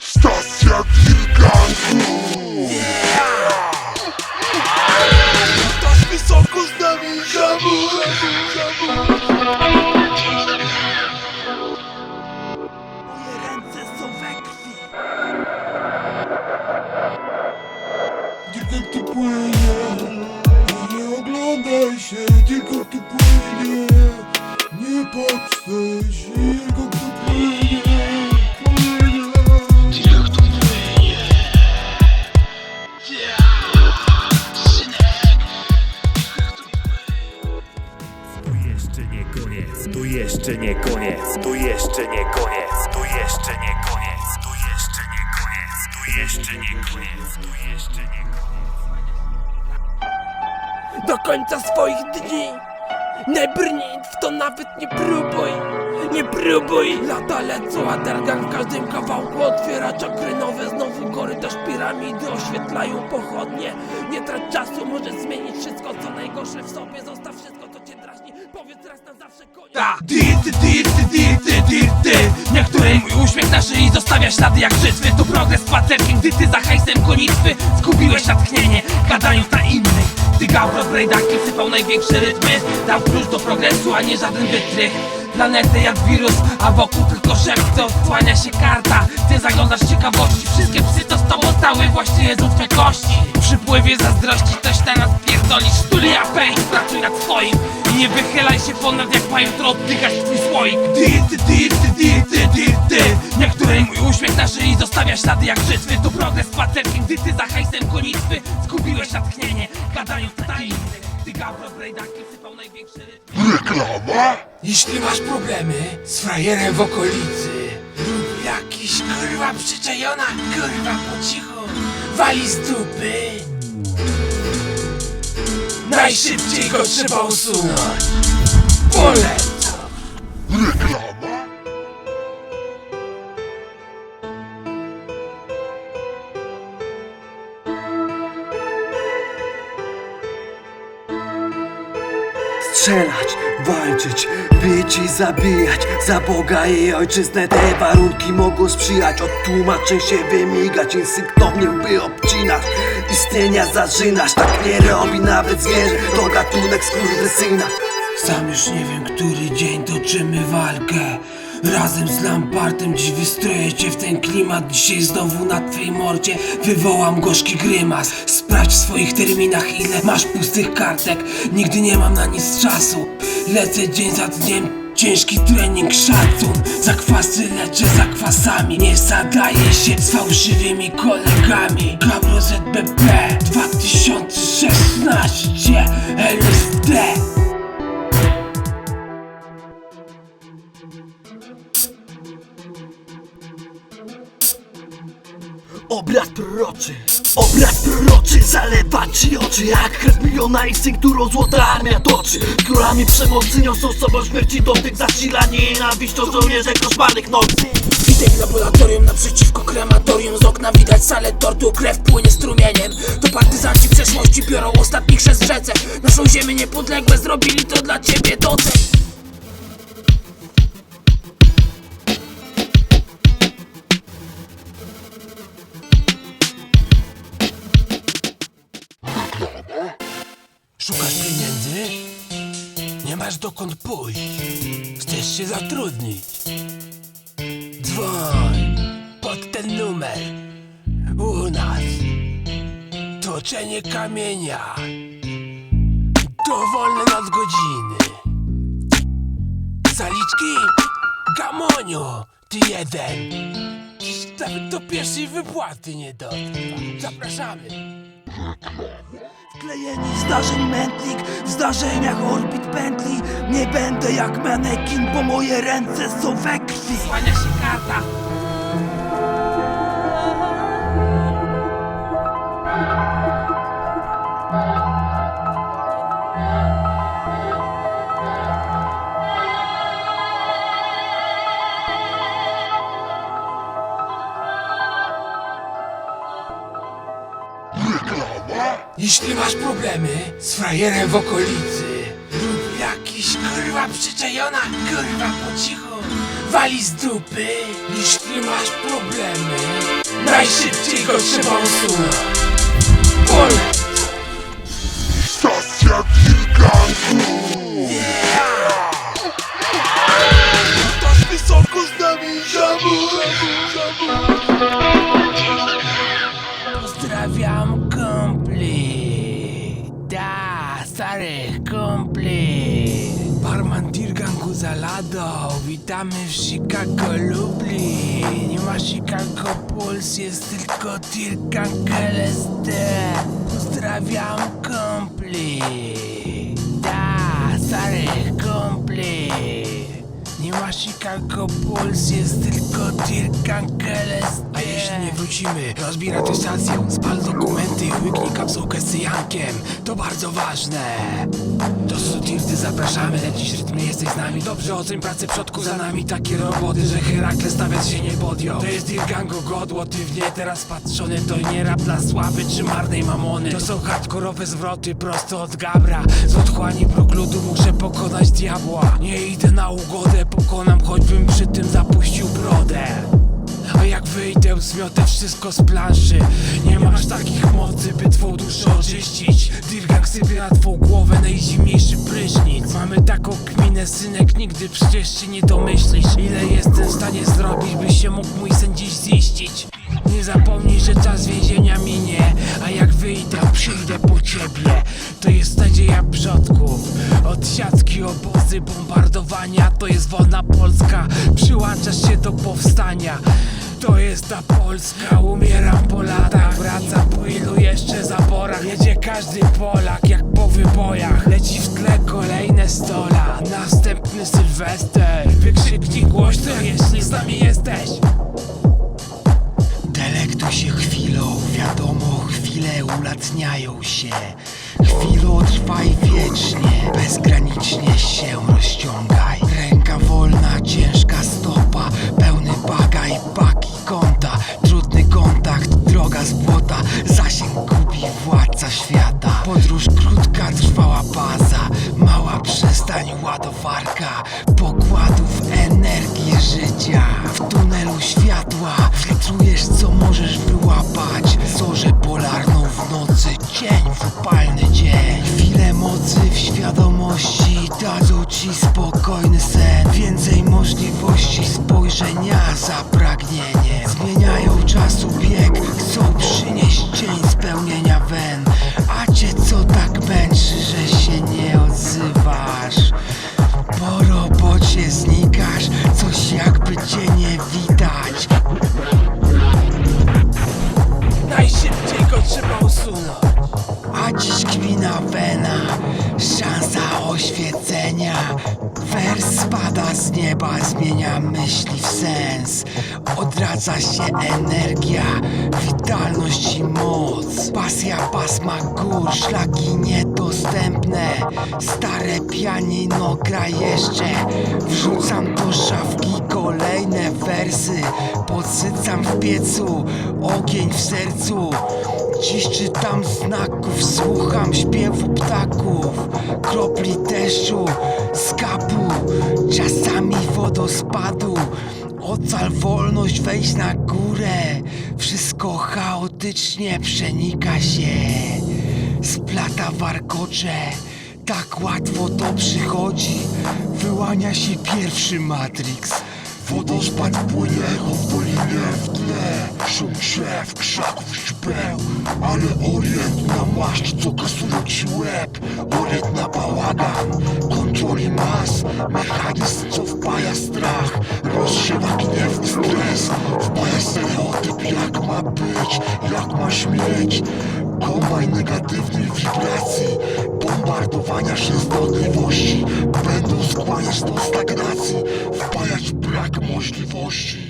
Stacja Wilganku! Ktoś wysoko z nami żabu, Moje ręce są we krwi Tylko tu płynie, jeszcze nie koniec, to jeszcze nie koniec, to jeszcze nie koniec, to jeszcze nie koniec, to jeszcze nie koniec, to jeszcze nie koniec. Do końca swoich dni. Nie brnij w to nawet nie próbuj. Nie próbuj. Lata lecą, a Dergan w każdym kawałku. Otwiera czakry nowe Znowu korytarz piramidy oświetlają pochodnie. Nie trać czasu, możesz zmienić wszystko co najgorsze w sobie. Zostaw wszystko co Ta, dirty, dirty, dirty, dirty. Niektórej mój uśmiech na szyi zostawia ślady jak brzytwy. To progres spacerkiem, gdy ty za hajsem gonitwy. Zgubiłeś natchnienie, gadając na innych. Ty gałbro z brejdaki sypał największe rytmy. Dał klucz do progresu, a nie żaden wytrych Planety jak wirus, a wokół tylko szepty Odsłania się karta, ty zaglądasz ciekawości. Wszystkie psy to z tobą stały, właśnie jedzą twe kości. W przypływie zazdrości na nas pierdolisz Studia pay, pracuj nad swoim. I nie wychylaj się ponad jak ma jutro oddychać twój słoik. Dirty, dirty, dirty, dirty Niektórej mój uśmiech na szyi zostawia ślady jak brzytwy To progres spacerkiem, gdy ty za hajsem gonitwy Zgubiłeś natchnienie, gadając na innych gabro brejdaki sypał największy rytm Reklama? Jeśli masz problemy z frajerem w okolicy lub jakiś kurwa przyczajona kurwa po cichu wali z dupy Najszybciej go trzeba usunąć Polecam Reklama? Strzelać, walczyć, bić i zabijać. Za Boga i ojczyznę te warunki mogą sprzyjać. Od tłumaczeń się wymigać, instynktownie by obcinać. Istnienia zażynasz, tak nie robi nawet zwierzę. To gatunek skurwysyna. Sam już nie wiem, który dzień toczymy walkę. Razem z Lampardem dziś wystroję cię w ten klimat. Dzisiaj znowu na twej mordzie wywołam gorzki grymas Sprawdź w swoich terminach ile masz pustych kartek. Nigdy nie mam na nic czasu. Lecę dzień za dniem Ciężki trening, szacun. Zakwasy leczę zakwasami Nie zadaję się z fałszywymi kolegami. Gabro ZBP 2016 LSD Obraz proroczy, obraz proroczy Zalewa ci oczy jak krew miliona instynkt, którą złota armia toczy Królami przemocy niosą sobą śmierci dotyk Zasila nienawiścią żołnierze koszmarnych nocy. Witek laboratorium naprzeciwko krematorium Z okna widać salę tortu, krew płynie strumieniem. To partyzanci przeszłości biorą ostatni chrzest w rzece Naszą ziemię niepodległe zrobili to dla ciebie docen dokąd pójść? Chcesz się zatrudnić? Dzwoń pod ten numer. U nas Toczenie kamienia. Dowolne nadgodziny. Zaliczki? Gamoniu Ty jeden. Nawet do pierwszej wypłaty nie dotrwa. Zapraszamy Wklejeni zdarzeń mętlik W zdarzeniach orbit pętli Nie będę jak manekin Bo moje ręce są we krwi. Słania się karta z frajerem w okolicy. Jakiś kurwa przyczajona, kurwa, po cichu. Wali z dupy, jeśli masz problemy. Najszybciej go trzeba usunąć Pole Stacja Wilkanku Witamy w Chicago Lublin. Nie ma Chicago Puls, jest tylko Dirgang LSD Pozdrawiam kumpli. Da, starych kumpli. Nie ma Chicago Bulls, jest tylko Dirk LSD A jeśli nie wrócimy, rozbieraj tę stację Spal dokumenty i łyknij kapsułkę z cyjankiem. To bardzo ważne. Do Sutirty zapraszamy, lecisz rytm, jesteś z nami. Dobrze oceń pracę przodku za nami. Takie roboty, że Herakles nawet się nie podjął. To jest Dirgango godło, ty w nie teraz patrzony. To nie rap dla sławy czy marnej mamony. To są hardkorowe zwroty prosto od Gabra. Z otchłani prokludu muszę pokonać diabła. Nie idę na ugodę, pokonam choćbym przy tym zapuścił brodę a jak wyjdę, zmiotę wszystko z planszy. Nie masz takich mocy, by twą duszę oczyścić. Dirgang sypie na twą głowę najzimniejszy prysznic. Mamy taką kminę, synek, nigdy przecież się nie domyślisz. Ile jestem w stanie zrobić, by się mógł mój sen dziś ziścić? Nie zapomnij, że czas więzienia minie A jak wyjdę, przyjdę po ciebie. To jest nadzieja przodków. Od siatki obozy, bombardowania To jest wolna Polska. Przyłączasz się do powstania to jest ta Polska, umieram po latach Wraca po ilu jeszcze zaborach Jedzie każdy Polak jak po wybojach. Leci w tle kolejne stola. Następny Sylwester. Wykrzyknij głośno jeśli z nami jesteś. Delektuj się chwilą, wiadomo, chwile ulatniają się. Chwilo trwaj wiecznie, bezgranicznie się rozciągaj. Ręka wolna, ciężka stopa, pełny bagaj, paki zasięg gubi władca świata. Podróż krótka, trwała baza, mała przystań, ładowarka Pokładów energii życia. W tunelu światła filtrujesz co możesz wyłapać. Zorzę polarną w nocy, cień w upalny dzień. Chwile mocy w świadomości dadzą ci spokojny sen. Więcej możliwości spojrzenia za Energia, witalność i moc. Pasja pasma gór, szlaki niedostępne. Stare pianino gra jeszcze. Wrzucam do szafki kolejne wersy. Podsycam w piecu, ogień w sercu. Dziś czytam znaków, słucham śpiewu ptaków. Kropli deszczu, skapu, czasami wodospadu Ocal wolność wejść na górę. Wszystko chaotycznie przenika się. Splata warkocze. Tak łatwo to przychodzi. Wyłania się pierwszy Matrix. Wodospad płynie w dolinie w tle. Szum krzew, krzaków, źbeł Ale orient na maszcz, co kasuje ci łeb. Orient na bałagan, kontroli mas Mechanizm, co wpaja strach. Rozsiewa gniew, stres Wpaja stereotyp, jak ma być Jak ma śmieć. Kombajn negatywnej wibracji Bombardowania częstotliwości Będą skłaniać do stagnacji Wpajać brak możliwości